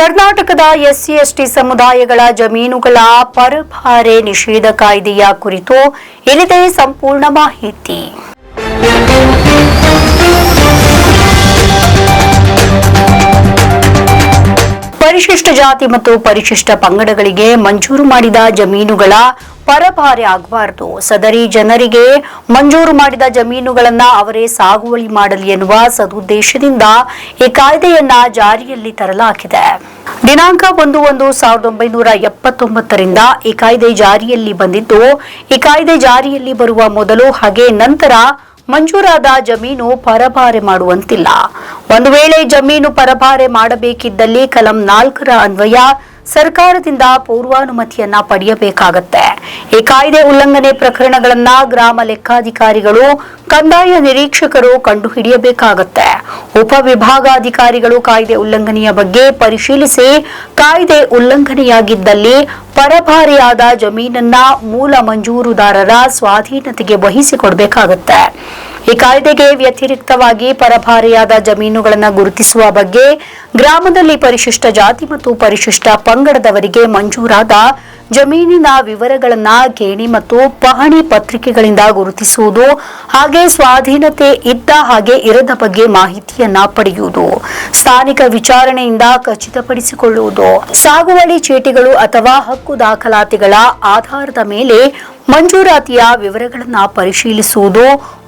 ಕರ್ನಾಟಕದ SC ST ಸಮುದಾಯಗಳ ಜಮೀನುಗಳ ಪರಭಾರೆ ನಿಷೇಧ ಕಾಯ್ದೆಯ ಕುರಿತು ಇಲ್ಲಿದೆ ಸಂಪೂರ್ಣ ಮಾಹಿತಿ. ಪರಿಶಿಷ್ಟ ಜಾತಿ ಮತ್ತು ಪರಿಶಿಷ್ಟ ಪಂಗಡಗಳಿಗೆ ಮಂಜೂರು ಮಾಡಿದ ಜಮೀನುಗಳ ಪರಭಾರೆ ಆಗಬಾರದು. ಸದರಿ ಜನರಿಗೆ ಮಂಜೂರು ಮಾಡಿದ ಜಮೀನುಗಳನ್ನ ಅವರೇ ಸಾಗುವಳಿ ಮಾಡಲಿ ಎನ್ನುವ ಸದುದ್ದೇಶದಿಂದ ಈ ಕಾಯ್ದೆಯನ್ನ ಜಾರಿಯಲ್ಲಿ ತರಲಾಗಿದೆ. ದಿನಾಂಕ ಒಂದು ಒಂದು ಸಾವಿರದ ಒಂಬೈನೂರ ಎಪ್ಪತ್ತೊಂಬತ್ತರಿಂದ ಈ ಕಾಯ್ದೆ ಜಾರಿಯಲ್ಲಿ ಬಂದಿದ್ದು, ಈ ಕಾಯ್ದೆ ಜಾರಿಯಲ್ಲಿ ಬರುವ ಮೊದಲು ಹಾಗೆ ನಂತರ ಮಂಜೂರಾದ ಜಮೀನು ಪರಭಾರೆ ಮಾಡುವಂತಿಲ್ಲ. ಒಂದು ವೇಳೆ ಜಮೀನು ಪರಭಾರೆ ಮಾಡಬೇಕಿದ್ದಲ್ಲಿ ಕಲಂ ನಾಲ್ಕರ ಅನ್ವಯ ಸರ್ಕಾರದಿಂದ ಪೂರ್ವಾನುಮತಿಯನ್ನ ಪಡೆಯಬೇಕಾಗತ್ತೆ. ಈ ಕಾಯ್ದೆ ಉಲ್ಲಂಘನೆ ಪ್ರಕರಣಗಳನ್ನ ಗ್ರಾಮ ಲೆಕ್ಕಾಧಿಕಾರಿಗಳು, ಕಂದಾಯ ನಿರೀಕ್ಷಕರು ಕಂಡುಹಿಡಿಯಬೇಕಾಗತ್ತೆ. ಉಪವಿಭಾಗಾಧಿಕಾರಿಗಳು ಕಾಯ್ದೆ ಉಲ್ಲಂಘನೆಯ ಬಗ್ಗೆ ಪರಿಶೀಲಿಸಿ ಕಾಯ್ದೆ ಉಲ್ಲಂಘನೆಯಾಗಿದ್ದಲ್ಲಿ ಪರಭಾರೆಯಾದ ಜಮೀನನ್ನ ಮೂಲ ಮಂಜೂರುದಾರರ ಸ್ವಾಧೀನತೆಗೆ ವಹಿಸಿಕೊಡಬೇಕಾಗುತ್ತೆ. ಈ ಕಾಯ್ದೆಗೆ ವ್ಯತಿರಿಕ್ತವಾಗಿ ಪರಭಾರಿಯಾದ ಜಮೀನುಗಳನ್ನು ಗುರುತಿಸುವ ಬಗ್ಗೆ ಗ್ರಾಮದಲ್ಲಿ ಪರಿಶಿಷ್ಟ ಜಾತಿ ಮತ್ತು ಪರಿಶಿಷ್ಟ ಪಂಗಡದವರಿಗೆ ಮಂಜೂರಾದ ಜಮೀನಿನ ವಿವರಗಳನ್ನ ಗೇಣಿ ಮತ್ತು ಪಹಣಿ ಪತ್ರಿಕೆಗಳಿಂದ ಗುರುತಿಸುವುದು ಹಾಗೆ ಸ್ವಾಧೀನತೆ ಇದ್ದ ಹಾಗೆ ಇರದ ಬಗ್ಗೆ ಮಾಹಿತಿಯನ್ನ ಪಡೆಯುವುದು. ಸ್ಥಾನಿಕ ವಿಚಾರಣೆಯಿಂದ ಖಚಿತಪಡಿಸಿಕೊಳ್ಳುವುದು. ಸಾಗುವಳಿ ಚೀಟಿಗಳು ಅಥವಾ ಹಕ್ಕು ದಾಖಲಾತಿಗಳ ಆಧಾರದ ಮೇಲೆ ಮಂಜೂರಾತಿಯ ವಿವರಗಳನ್ನು ಪರಿಶೀಲಿಸುವುದು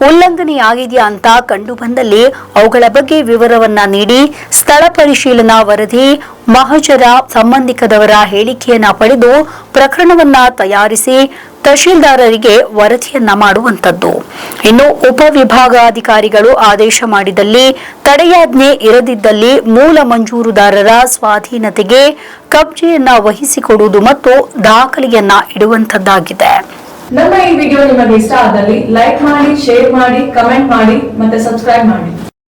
ಉಲ್ಲಂಘನೆಯಾಗಿದೆಯಾ ಅಂತ ಕಂಡು ಬಂದಲ್ಲಿ ಅವುಗಳ ಬಗ್ಗೆ ವಿವರವನ್ನ ನೀಡಿ ಸ್ಥಳ ಪರಿಶೀಲನಾ ವರದಿ, ಮಹಜರ ಸಂಬಂಧಿಕದವರ ಹೇಳಿಕೆಯನ್ನ ಪಡೆದು ಪ್ರಕರಣವನ್ನ ತಯಾರಿಸಿ ತಹಶೀಲ್ದಾರರಿಗೆ ವರದಿಯನ್ನ ಮಾಡುವಂತದ್ದು ಇನ್ನು ಉಪವಿಭಾಗಾಧಿಕಾರಿಗಳು ಆದೇಶ ಮಾಡಿದಲ್ಲಿ ತಡೆಯಾಜ್ಞೆ ಇರದಿದ್ದಲ್ಲಿ ಮೂಲ ಮಂಜೂರುದಾರರ ಸ್ವಾಧೀನತೆಗೆ ಕಬ್ಜೆಯನ್ನ ವಹಿಸಿಕೊಡುವುದು ಮತ್ತು ದಾಖಲೆಯನ್ನ ಇಡುವಂತದ್ದಾಗಿದೆ ನಮ್ಮ ಈ ವಿಡಿಯೋ ನಿಮಗೆ ಇಷ್ಟ ಆದಲ್ಲಿ ಲೈಕ್ ಮಾಡಿ, ಶೇರ್ ಮಾಡಿ, ಕಮೆಂಟ್ ಮಾಡಿ ಮತ್ತೆ ಸಬ್ಸ್ಕ್ರೈಬ್ ಮಾಡಿ.